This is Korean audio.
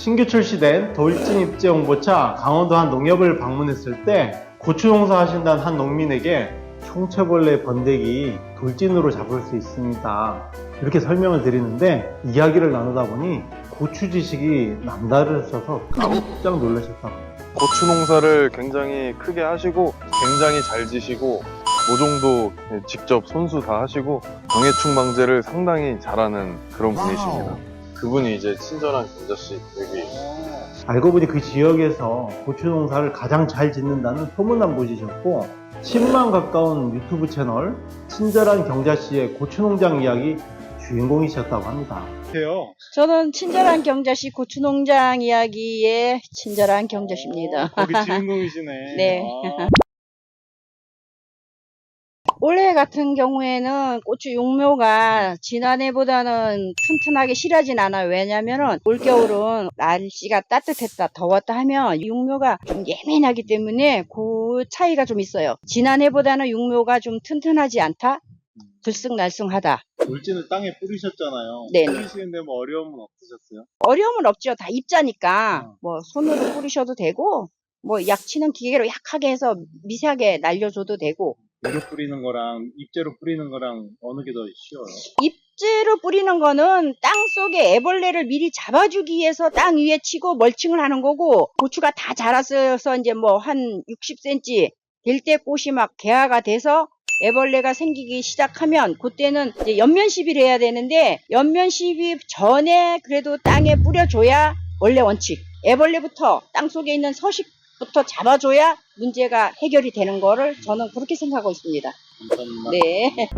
신규 출시된 돌진 입지 홍보차 강원도 한 농협을 방문했을 때 고추 농사 하신다는 한 농민에게 총체벌레 번데기 돌진으로 잡을 수 있습니다. 이렇게 설명을 드리는데 이야기를 나누다 보니 고추 지식이 남다르셔서 깜짝 놀라셨다고. 고추 농사를 굉장히 크게 하시고 굉장히 잘 지시고 모종도 직접 손수 다 하시고 병해충 방제를 상당히 잘하는 그런 분이십니다. 그분이 이제 친절한 경자씨 여기 알고 보니 그 지역에서 고추 농사를 가장 잘 짓는다는 소문난 분이셨고 10만 가까운 유튜브 채널 친절한 경자 씨의 고추 농장 이야기 주인공이셨다고 합니다. 해요. 저는 친절한 경자씨 고추농장 이야기의 친절한 경자씨입니다. 거기 주인공이시네. 네. 올해 같은 경우에는 고추 용묘가 지난해보다는 튼튼하게 실하진 않아요. 왜냐면은 올겨울은 날씨가 따뜻했다, 더웠다 하면 육묘가 좀 예민하기 때문에 그 차이가 좀 있어요. 지난해보다는 육묘가 좀 튼튼하지 않다? 들쑥날쑥하다. 돌진을 땅에 뿌리셨잖아요. 네. 뿌리시는데 뭐 어려움은 없으셨어요? 어려움은 없죠. 다 입자니까 어. 뭐 손으로 뿌리셔도 되고 뭐 약치는 기계로 약하게 해서 미세하게 날려줘도 되고 물로 뿌리는 거랑 입재로 뿌리는 거랑 어느 게 더 쉬워요? 입재로 뿌리는 거는 땅 속에 애벌레를 미리 잡아주기 위해서 땅 위에 치고 멀칭을 하는 거고 고추가 다 자라서 이제 뭐 한 60cm 될 때 꽃이 막 개화가 돼서 애벌레가 생기기 시작하면 그때는 이제 연면 시비를 해야 되는데 연면 시비 전에 그래도 땅에 뿌려줘야 원래 원칙 애벌레부터 땅 속에 있는 서식 부터 잡아줘야 문제가 해결이 되는 거를 저는 그렇게 생각하고 있습니다. 감사합니다. 네.